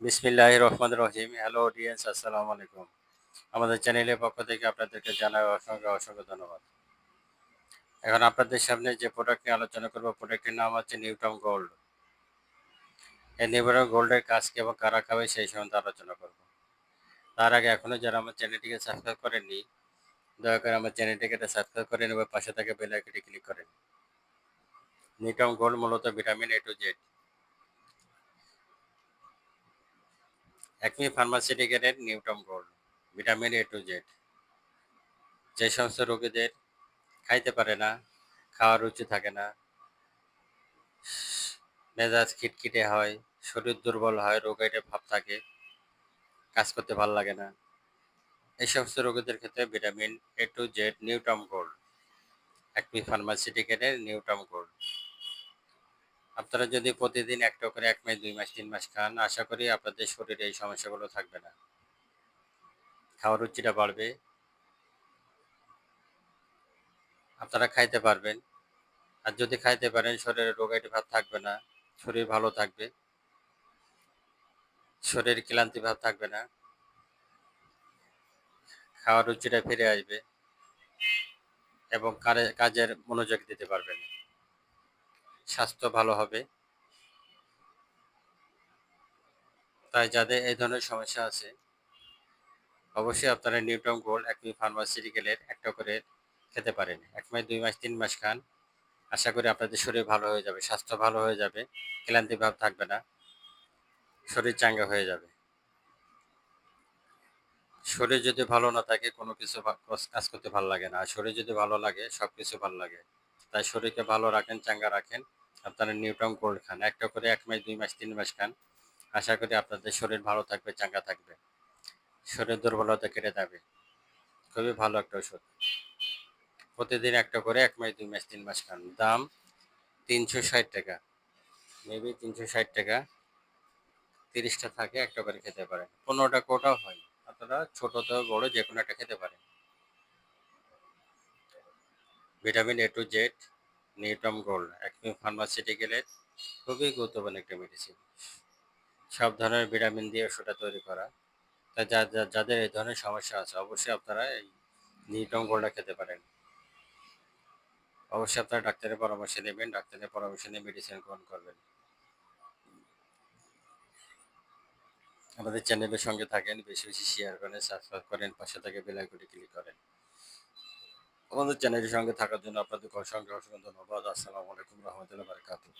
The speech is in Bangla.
বিসমিল্লাহ রহমান রহিম। হ্যালো অডিয়েন্স আসসালামু আলাইকুম। আমাদের চ্যানেলের পক্ষ থেকে আপনাদেরকে জানাই অসংখ্য অসংখ্য ধন্যবাদ। এখন আপনাদের সামনে যে প্রোডাক্ট নিয়ে আলোচনা করব প্রোডাক্টের নাম হচ্ছে নিউটন গোল্ড এই নিউটন গোল্ডের কাজ কি এবং কারা খাবে সেই সম্বন্ধে আলোচনা করব। তার আগে এখনও যারা আমার চ্যানেলটিকে সাবস্ক্রাইব করেননি, দয়া করে আমার চ্যানেলটিকে এটা সাবস্ক্রাইব করে নেবে পাশে থাকে বেল ক্লিক করেন নিউটন গোল্ড মূলত vitamin A to Z Acme ফার্মাসিউটিক্যালের Newton Gold vitamin A to Z যে সমস্ত রোগীদের খাইতে পারে না, খাওয়ার রুচি থাকে না, মেজাজ খিটখিটে হয়, শরীর দুর্বল হয় রোগাইটে ভাব থাকে, কাজ করতে ভালো লাগে না। এই সমস্ত রোগীদের ক্ষেত্রে vitamin A to Z Newton Gold Acme ফার্মাসিউটিক্যালের নিউটম gold আপনারা যদি প্রতিদিন একটা করে এক মাস, দুই মাস, তিন মাস খান, আশা করি আপনাদের শরীরে এই সমস্যাগুলো থাকবে না। খাওয়ার রুচিটা বাড়বে। আপনারা খাইতে পারবেন। আর যদি খাইতে পারেন, শরীরে রোগাইটি ভাব থাকবে না। শরীর ভালো থাকবে। শরীর ক্লান্তি ভাব থাকবে না। খাওয়ার রুচিটা ফিরে আসবে এবং কাজের মনোযোগ দিতে পারবেন। স্বাস্থ্য ভালো হবে। তাই যাদের এই ধরনের সমস্যা আছে, অবশ্যই আপনারা নিউটন গোল্ড একমি ফার্মাসিউটিক্যালের একটা করে খেতে পারেন। এক মাস, দুই মাস, তিন মাস খান। আশা করি আপনাদের শরীর ভালো হয়ে যাবে, স্বাস্থ্য ভালো হয়ে যাবে, ক্লান্তি ভাব থাকবে না, শরীর চাঙ্গা হয়ে যাবে। শরীর যদি ভালো না থাকে, কোনো কিছু কাজ করতে ভালো লাগে না। আর শরীর যদি ভালো লাগে সব কিছু ভালো লাগে। তাই শরীরকে ভালো রাখেন, চাঙ্গা রাখেন। আপনারা নিউটন গোল্ড খান। একটা করে এক মাস, দুই মাস, তিন মাস খান। আশা করি আপনাদের শরীর ভালো থাকবে, চাঙ্গা থাকবে। শরীর দুর্বলতা কেটে যাবে। খুবই ভালো একটা ওষুধ। প্রতিদিন একটা করে এক মাস, দুই মাস, তিন মাস খান। দাম তিনশো ষাট টাকা। মেবি তিনশো ষাট টাকা। তিরিশটা থাকে, একটা করে খেতে পারেন। পনেরোটা কোটাও হয়। আপনারা ছোট তো বড় যে কোনো একটা খেতে পারেন। Vitamin A to Z Newton Gold Acme ফার্মাসিউটিক্যালের খুবই গুরুত্বপূর্ণ একটা মেডিসিন সব ধরনের ভিটামিন দিয়ে ওষুধটা তৈরি করা। তাই যাদের এই ধরনের সমস্যা আছে, অবশ্যই আপনারা এই নিউটম গোল্ডটা খেতে পারেন। অবশ্যই আপনারা ডাক্তারের পরামর্শ নেবেন, ডাক্তারের পরামর্শ নিয়ে মেডিসিন গ্রহণ করবেন। আমাদের চ্যানেলের সঙ্গে থাকেন, বেশি বেশি শেয়ার করেন সাবস্ক্রাইব করেন, পাশে থেকে বেলাইকটি ক্লিক করেন। আমাদের চ্যানেলের সঙ্গে থাকার জন্য আপনাদের অসংখ্য অসংখ্য ধন্যবাদ। আসসালামু আলাইকুম রহমতুল্লাহ বারকাতুহ।